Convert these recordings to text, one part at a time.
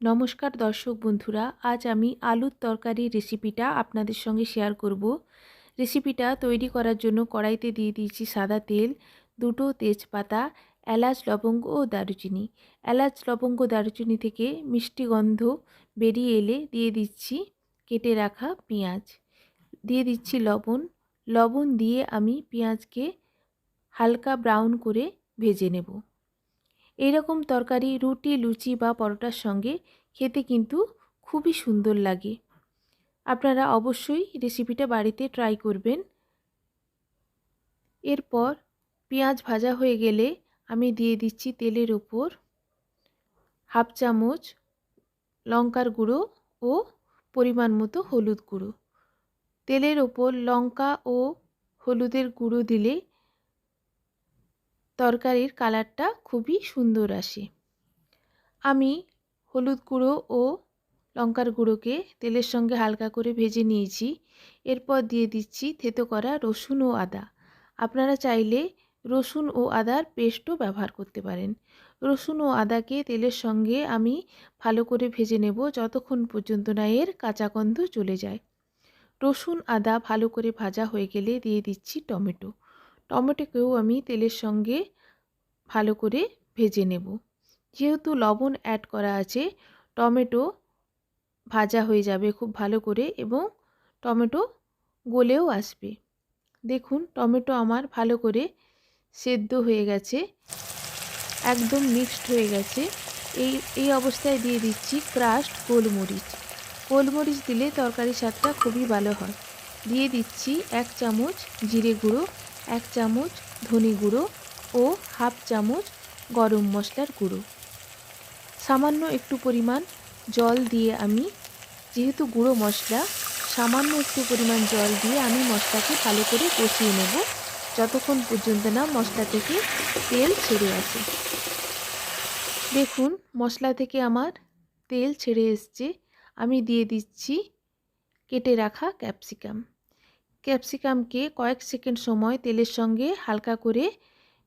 নমস্কার দর্শক বন্ধুরা, আজ আমি আলুর তরকারি রেসিপিটা আপনাদের সঙ্গে শেয়ার করব। রেসিপিটা তৈরি করার জন্য কড়াইতে দিয়ে দিয়েছি সাদা তেল, দুটো তেজপাতা, এলাচ, লবঙ্গ ও দারুচিনি। এলাচ, লবঙ্গ, দারুচিনি থেকে মিষ্টি গন্ধ বেরিয়ে এলে দিয়ে দিচ্ছি কেটে রাখা পেঁয়াজ। দিয়ে দিচ্ছি লবণ। লবণ দিয়ে আমি পেঁয়াজকে হালকা ব্রাউন করে ভেজে নেব। এইরকম তরকারি, রুটি, লুচি বা পরোটার সঙ্গে খেতে কিন্তু খুবই সুন্দর লাগে। আপনারা অবশ্যই রেসিপিটা বাড়িতে ট্রাই করবেন। এরপর পেঁয়াজ ভাজা হয়ে গেলে আমি দিয়ে দিচ্ছি তেলের ওপর হাফ চামচ লঙ্কার গুঁড়ো ও পরিমাণ মতো হলুদ গুঁড়ো। তেলের ওপর লঙ্কা ও হলুদের গুঁড়ো দিলে তরকারির কালারটা খুবই সুন্দর আসে। আমি হলুদ গুঁড়ো ও লঙ্কার গুঁড়োকে তেলের সঙ্গে হালকা করে ভেজে নিয়েছি। এরপর দিয়ে দিচ্ছি থেতো করা রসুন ও আদা। আপনারা চাইলে রসুন ও আদার পেস্টও ব্যবহার করতে পারেন। রসুন ও আদাকে তেলের সঙ্গে আমি ভালো করে ভেজে নেব যতক্ষণ পর্যন্ত না এর কাঁচা গন্ধ চলে যায়। রসুন, আদা ভালো করে ভাজা হয়ে গেলে দিয়ে দিচ্ছি টমেটো। টমেটোকেও আমি তেলের সঙ্গে ভালো করে ভেজে নেব। যেহেতু লবণ অ্যাড করা আছে, টমেটো ভাজা হয়ে যাবে খুব ভালো করে এবং টমেটো গলেও আসবে। দেখুন, টমেটো আমার ভালো করে সেদ্ধ হয়ে গেছে, একদম মিক্সড হয়ে গেছে। এই এই অবস্থায় দিয়ে দিচ্ছি ক্রাশড গোলমরিচ। গোলমরিচ দিলে তরকারির স্বাদটা খুবই ভালো হয়। দিয়ে দিচ্ছি এক চামচ জিরে গুঁড়ো এক চামচ ধনে গুঁড়ো ও হাফ চামচ গরম মশলার গুঁড়ো। সামান্য একটু পরিমাণ জল দিয়ে আমি, যেহেতু গুঁড়ো মশলা, সামান্য একটু পরিমাণ জল দিয়ে আমি মশলাকে ভালো করে কষিয়ে নেব, যতক্ষণ পর্যন্ত না মশলা থেকে তেল ছেড়ে আসে। দেখুন, মশলা থেকে আমার তেল ছেড়ে এসছে। আমি দিয়ে দিচ্ছি কেটে রাখা ক্যাপসিকাম। ক্যাপসিকামকে কয়েক সেকেন্ড সময় তেলের সঙ্গে হালকা করে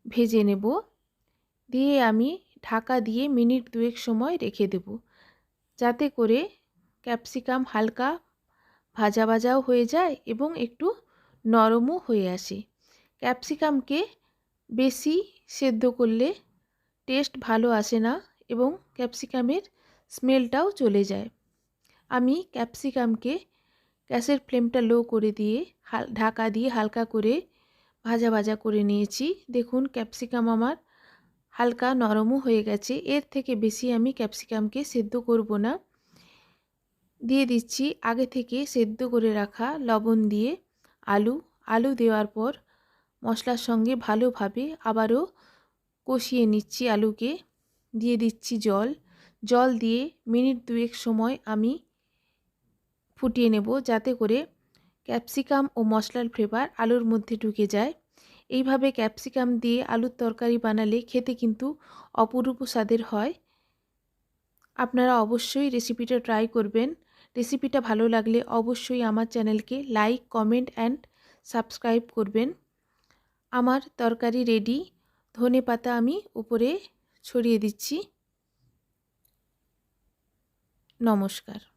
ভেজে নেব। দিয়ে আমি ঢাকা দিয়ে মিনিট দুয়েক সময় রেখে দেব। যাতে করে ক্যাপসিকাম হালকা ভাজা ভাজাও হয়ে যায় এবং একটু নরমও হয়ে আসে। ক্যাপসিকামকে বেশি সেদ্ধ করলে টেস্ট ভালো আসে না এবং ক্যাপসিকামের স্মেলটাও চলে যায়। আমি ক্যাপসিকামকে গ্যাসের ফ্লেমটা লো করে দিয়ে ঢাকা দিয়ে হালকা করে ভাজা ভাজা করে নিয়েছি। দেখুন ক্যাপসিকাম আমার হালকা নরমও হয়ে গেছে। এর থেকে বেশি আমি ক্যাপসিকামকে সেদ্ধ করব না। দিয়ে দিচ্ছি আগে থেকে সেদ্ধ করে রাখা লবণ দিয়ে আলু। আলু দেওয়ার পর মশলার সঙ্গে ভালোভাবে আবারও কষিয়ে নিচ্ছি আলুকে। দিয়ে দিচ্ছি জল। জল দিয়ে মিনিট দুয়েক সময় আমি ফুটিয়ে নেব যাতে করে ক্যাপসিকাম ও মশলার ফ্লেভার আলুর মধ্যে ঢুকে যায়। এইভাবে ক্যাপসিকাম দিয়ে আলুর তরকারি বানালে খেতে কিন্তু অপরূপ স্বাদের হয়। আপনারা অবশ্যই রেসিপিটা ট্রাই করবেন। রেসিপিটা ভালো লাগলে অবশ্যই আমার চ্যানেলকে লাইক, কমেন্ট অ্যান্ড সাবস্ক্রাইব করবেন। আমার তরকারি রেডি। ধনে পাতা আমি উপরে ছড়িয়ে দিচ্ছি। নমস্কার।